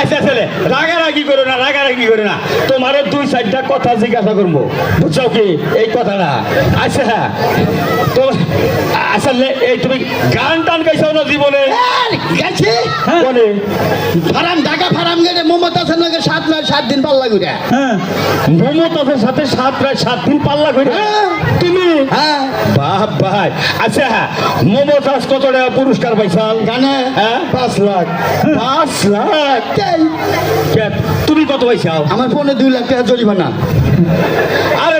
আচ্ছা ছেলে রাগারাগি করো না রাগারাগি করো না। তোমার দুই চারটা কথা জিজ্ঞাসা করব। বুঝছ কি? এই কথাটা আচ্ছা তো আসলে এই তুমি গান টান গাইছো না জীবনে? গেছি। বলে ফারাম ঢাকা ফারাম গেলে মমতা সেনকে সাত দিন পাল্লা ঘুরে হ্যাঁ। মমতাজের সাথে সাত রায় সাত দিন পাল্লা করে হ্যাঁ। তুমি? হ্যাঁ। বাপ ভাই। আচ্ছা মমতাজ কত টাকা পুরস্কার পাইছাল? জানে। হ্যাঁ? পাঁচ লাখ। পাঁচ লাখ? কে, তুমি কত পাইছাও আমার ফোনে দুই লাখ টাকা জরিমানা।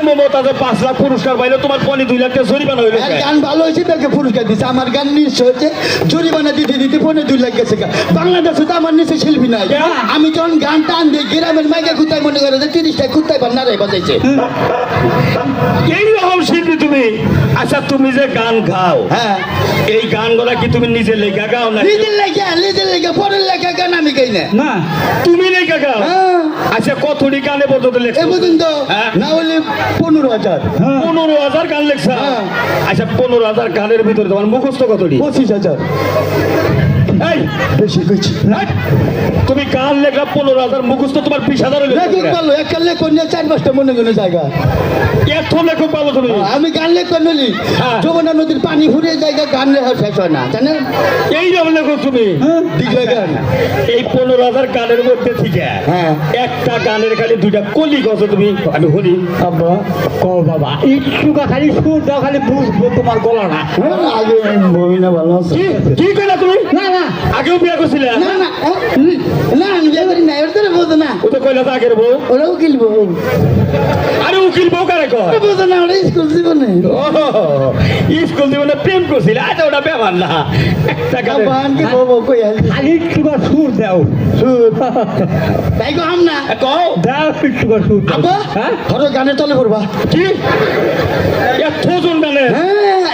আরে মমতাজের পাঁচ লাখ পুরস্কার পাইলে তোমার পনি দুই লাখ টাকা জরিমানা হইল গান ভালো হয়েছে তাকে পুরস্কার দিচ্ছে আমার গান নিশ্চয় হচ্ছে। জরিমানা দিতে দিতে ফোনে দুই লাখ গেছে বাংলাদেশে তো আমার নিচে শিল্পী নাই। আমি যখন গান টান দিই গ্রামের মাইকে কুত্তায় মনে করে যে তিরিশটায় কুত্তায় বান্নারাই বাজাইছে। এই রকম শিল্পী তুমি? আচ্ছা তুমি যে গান গাও হ্যাঁ। এই গানগুলা কি তুমি নিজে লেখা গাও না নিজের লেখা নিজের লেখা পরের লেখা গান আমি গাই না। না তুমি লেখা গাও? হ্যাঁ। আচ্ছা কতটি গানে পর্যন্ত লেখছো পর্যন্ত হ্যাঁ। না হলে পনেরো হাজার। হ্যাঁ। পনেরো হাজার গান লেখছা হ্যাঁ। আচ্ছা পনেরো হাজার গানের ভিতরে তোমার মুখস্থ কতটি পঁচিশ হাজার। এই বেশি কইছি। রাইট। তুমি গান লেখা পনেরো হাজার মুখস্থ? তোমার বিশ হাজার লেখক পারল একটা লেখন নিয়ে চার পাঁচটা মনে মনে জায়গা। এত লেখক পাবো তুমি? আমি গান লেখন নলি হ্যাঁ। যমুনা নদীর পানি ফুরিয়ে জায়গা গান লেখা শেষ হয় না জানেন? এই রকম লেখক তুমি। এই পনেরো হাজার গানের মধ্যে থেকে হ্যাঁ। একটা গানের খালি দুইটা কলি গছ তুমি। আমি হলি আব্বা। কো বাবা একটু খালি সুর দাও খালি বুঝব তোমার গলাটা হ্যাঁ, আগে মমিনা ভালো আছে। কি কি কইলা তুমি? না না আগেও বিয়া করছিল? না না না আমি বিয়া করি না এর তোরা বোঝো না। ও তো কইলা আগের বউ। উকিল বউ। আরে উকিল বউ কারে কয়? বোঝো না ওরা স্কুল জীবনে। স্কুল জীবনে প্রেম করছিল আচ্ছা ওটা ব্যাপার না। খালি একটু সুর দাও। তাই গো আম না। কও। দাও একটু সুর আব্বা হ্যাঁ? ধরো গানের তলে পড়বা। কি? এত গানে হ্যাঁ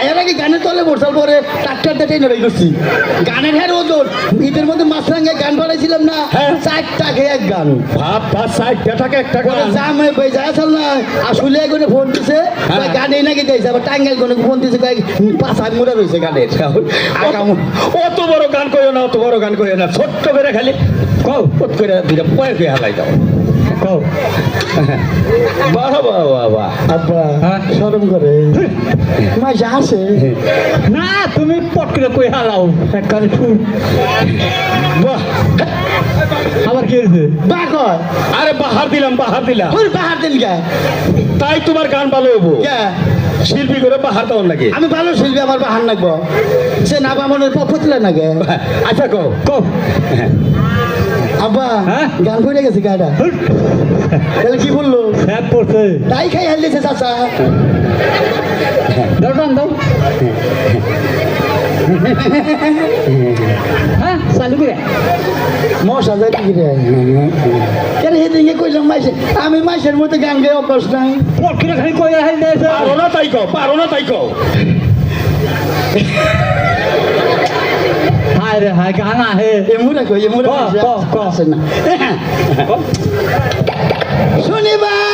এর আগে গানের তলে পড়ছাল পরে ট্রাক্টর টেনে বের করছি গানের হ্যাঁ ওজন। ঈদের মধ্যে মাছরাঙ্গে গান বানাইছিলাম না হ্যাঁ। চারটা খেয়ে এক গান। ভাব ভাব সাইড টাকা একটা পরে গান। জাম হয়ে যায় আসল না আসলে কোনো ফোন দিছে হ্যাঁ। গানে নাকি দিয়েছে আবার টাঙ্গাইল কোনো ফোন দিছে কয় পাঁচ হাত মুড়া রয়েছে গানের। অত বড় গান কইও না অত বড় গান কইও না ছোট্ট করে খালি কও পট করে দুইটা পয়ের করে হালাই দাও। কও। বাহ আব্বা হ্যাঁ। শরম করে। আসে না তুমি পট করে কই হালাও। সুর বাহ। কি হয়েছে আরে বাহার দিলাম বাহার দিলাম। তোর বাহার দিন কে তাই তোমার গান ভালো হব। কে শিল্পী করে বাহার দেওয়ার লাগে। আমি ভালো শিল্পী আমার বাহার নাকবো সে না বা মনে পথলে নাগে আচ্ছা কও কও। আব্বা হ্যাঁ? গান পড়ে গেছে গাড়া তাহলে কি বলল? হ্যাঁ পড়ছে। তাই খাই হেলতেছে চাচা। দাও। টান দাও হ্যাঁ চালু করে। মশা যায় কি রে কেন সেদিনকে কইলাম মাইসে আমি মাইসের মধ্যে গান গাই অভ্যাস নাই। পট করে খালি কই হাই দিয়েছে পারো না তাই কও পারো না তাই কও। হায় রে হায় গানা হে এমুরা কই এমুরা ক, ক, ক। আছে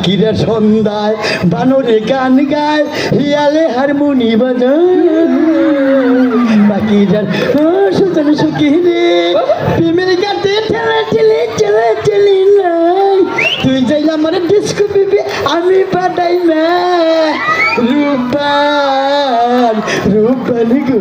পাখিরা সন্ধ্যায় বানরে গান গায়, হিয়ালে হারমোনি বাজায়। পাখিরা সুতন সুখী রে, প্রেমের গাতে ঠেলা ঠেলে, ঠেলা ঠেলি নাই। তুই যাইলে আমার ডিস্কো বিবি আমি পাঠাই না। রূপান রূপান গো।